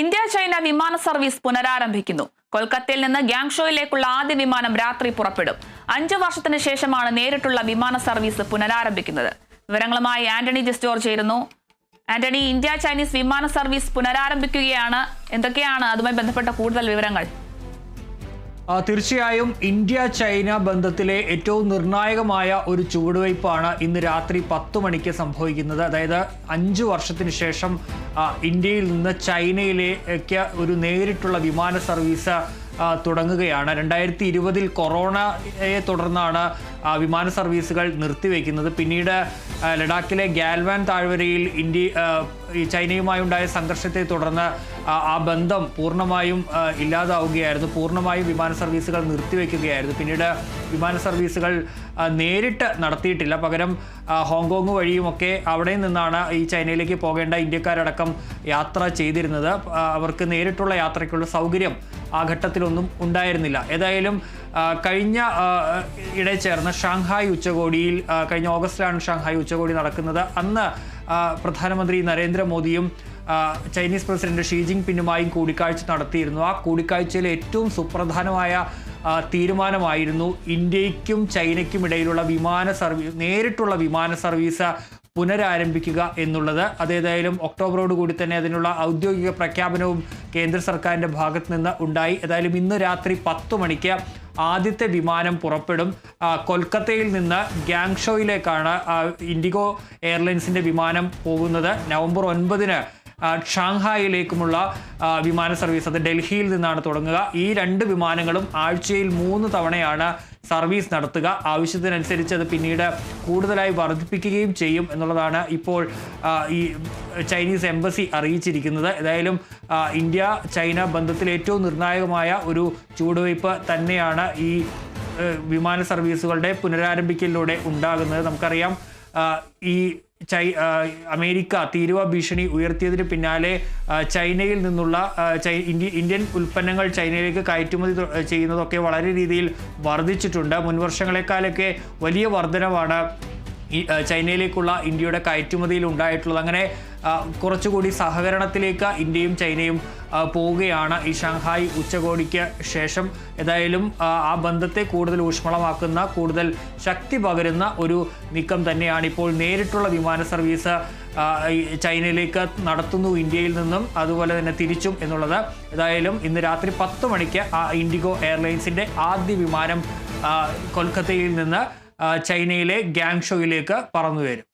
India China വിമാന service പുനരാരംഭിക്കുന്നു. കൊൽക്കത്തയിൽ നിന്ന് ഗ്യാങ്ഷോയിലേക്കുള്ള ആദ്യ വിമാനം രാത്രി പുറപ്പെടും. അഞ്ചു വർഷത്തിന് ശേഷമാണ് നേരിട്ടുള്ള വിമാന സർവീസ് പുനരാരംഭിക്കുന്നത്. വിവരങ്ങളുമായി ആന്റണി ജസ്റ്റോർ ചേരുന്നു ആന്റണി ഇന്ത്യ ചൈനീസ് വിമാന സർവീസ് പുനരാരംഭിക്കുകയാണ്. എന്തൊക്കെയാണ് അതുമായി ബന്ധപ്പെട്ട കൂടുതൽ വിവരങ്ങൾ? തീർച്ചയായും ഇന്ത്യ ചൈന ബന്ധത്തിലെ ഏറ്റവും നിർണായകമായ ഒരു ചുവടുവയ്പ്പാണ് ഇന്ന് രാത്രി പത്ത് മണിക്ക് സംഭവിക്കുന്നത്. അതായത് അഞ്ചു വർഷത്തിന് ശേഷം ഇന്ത്യയിൽ നിന്ന് ചൈനയിലേക്ക് ഒരു നേരിട്ടുള്ള വിമാന സർവീസ് തുടങ്ങുകയാണ്. രണ്ടായിരത്തി ഇരുപതിൽ കൊറോണയെ തുടർന്നാണ് വിമാന സർവീസുകൾ നിർത്തിവെക്കുന്നത്. പിന്നീട് ലഡാക്കിലെ ഗാൽവാൻ താഴ്വരയിൽ ഇന്ത്യ ചൈനയുമായുണ്ടായ സംഘർഷത്തെ തുടർന്ന് ആ, ബന്ധം പൂർണമായും ഇല്ലാതാവുകയായിരുന്നു. പൂർണമായും വിമാന സർവീസുകൾ നിർത്തിവെക്കുകയായിരുന്നു. പിന്നീട് വിമാന സർവീസുകൾ നേരിട്ട് നടത്തിയിട്ടില്ല. പകരം ഹോങ്കോങ് വഴിയുമൊക്കെ അവിടെ നിന്നാണ് ഈ ചൈനയിലേക്ക് പോകേണ്ട ഇന്ത്യക്കാരടക്കം യാത്ര ചെയ്തിരുന്നത്. അവർക്ക് നേരിട്ടുള്ള യാത്രയ്ക്കുള്ള സൗകര്യം ആ ഘട്ടത്തിലൊന്നും ഉണ്ടായിരുന്നില്ല. ഏതായാലും കഴിഞ്ഞ ഇടെ ചേർന്ന ഷാങ്ഹായ് ഉച്ചകോടിയിൽ കഴിഞ്ഞ ഓഗസ്റ്റിലാണ് ഷാങ്ഹായ് ഉച്ചകോടി നടക്കുന്നത്. അന്ന് പ്രധാനമന്ത്രി നരേന്ദ്രമോദിയും ചൈനീസ് പ്രസിഡന്റ് ഷീ ജിങ് പിന്നുമായും കൂടിക്കാഴ്ച നടത്തിയിരുന്നു. ആ കൂടിക്കാഴ്ചയിൽ ഏറ്റവും സുപ്രധാനമായ തീരുമാനമായിരുന്നു ഇന്ത്യയ്ക്കും ചൈനയ്ക്കും ഇടയിലുള്ള വിമാന സർവീസ് നേരിട്ടുള്ള വിമാന സർവീസ് പുനരാരംഭിക്കുക എന്നുള്ളത്. അതേതായാലും ഒക്ടോബറോട് കൂടി തന്നെ അതിനുള്ള ഔദ്യോഗിക പ്രഖ്യാപനവും കേന്ദ്ര സർക്കാരിന്റെ ഭാഗത്തു നിന്ന് ഉണ്ടായി. ഏതായാലും ഇന്ന് രാത്രി പത്ത് മണിക്ക് ആദ്യത്തെ വിമാനം പുറപ്പെടും. കൊൽക്കത്തയിൽ നിന്ന് ഗ്യാങ്ഷോയിലേക്കാണ് ഇൻഡിഗോ എയർലൈൻസിന്റെ വിമാനം പോകുന്നത്. നവംബർ ഒൻപതിന് ഷാങ്ഹായിലേക്കുമുള്ള വിമാന സർവീസ് അത് ഡൽഹിയിൽ നിന്നാണ് തുടങ്ങുക. ഈ രണ്ട് വിമാനങ്ങളും ആഴ്ചയിൽ മൂന്ന് തവണയാണ് സർവീസ് നടത്തുക. ആവശ്യത്തിനനുസരിച്ച് അത് പിന്നീട് കൂടുതലായി വർദ്ധിപ്പിക്കുകയും ചെയ്യും എന്നുള്ളതാണ് ഇപ്പോൾ ഈ ചൈനീസ് എംബസി അറിയിച്ചിരിക്കുന്നത്. ഏതായാലും ഇന്ത്യ ചൈന ബന്ധത്തിൽ ഏറ്റവും നിർണായകമായ ഒരു ചുവടുവയ്പ് തന്നെയാണ് ഈ വിമാന സർവീസുകളുടെ പുനരാരംഭിക്കലിലൂടെ ഉണ്ടാകുന്നത്. നമുക്കറിയാം ഈ ചൈ അമേരിക്ക തീരുവ ഭീഷണി ഉയർത്തിയതിന് പിന്നാലെ ചൈനയിൽ നിന്നുള്ള ഇന്ത്യ ഇന്ത്യൻ ഉൽപ്പന്നങ്ങൾ ചൈനയിലേക്ക് കയറ്റുമതി ചെയ്യുന്നതൊക്കെ വളരെ രീതിയിൽ വർദ്ധിച്ചിട്ടുണ്ട്. മുൻവർഷങ്ങളെക്കാളൊക്കെ വലിയ വർധനവാണ് ഈ ചൈനയിലേക്കുള്ള ഇന്ത്യയുടെ കയറ്റുമതിയിൽ ഉണ്ടായിട്ടുള്ളത്. അങ്ങനെ കുറച്ചുകൂടി സഹകരണത്തിലേക്ക് ഇന്ത്യയും ചൈനയും പോവുകയാണ് ഈ ഷാങ്ഹായ് ഉച്ചകോടിക്ക് ശേഷം. ഏതായാലും ആ, ബന്ധത്തെ കൂടുതൽ ഊഷ്മളമാക്കുന്ന കൂടുതൽ ശക്തി പകരുന്ന ഒരു നീക്കം തന്നെയാണ് ഇപ്പോൾ നേരിട്ടുള്ള വിമാന സർവീസ് ചൈനയിലേക്ക് നടത്തുന്നു ഇന്ത്യയിൽ നിന്നും. അതുപോലെ തന്നെ തിരിച്ചും എന്നുള്ളത്. ഏതായാലും ഇന്ന് രാത്രി പത്ത് മണിക്ക് ആ ഇൻഡിഗോ എയർലൈൻസിന്റെ ആദ്യ വിമാനം കൊൽക്കത്തയിൽ നിന്ന് ചൈനയിലെ ഗ്യാങ്ഷോയിലേക്ക് പറന്നു വരും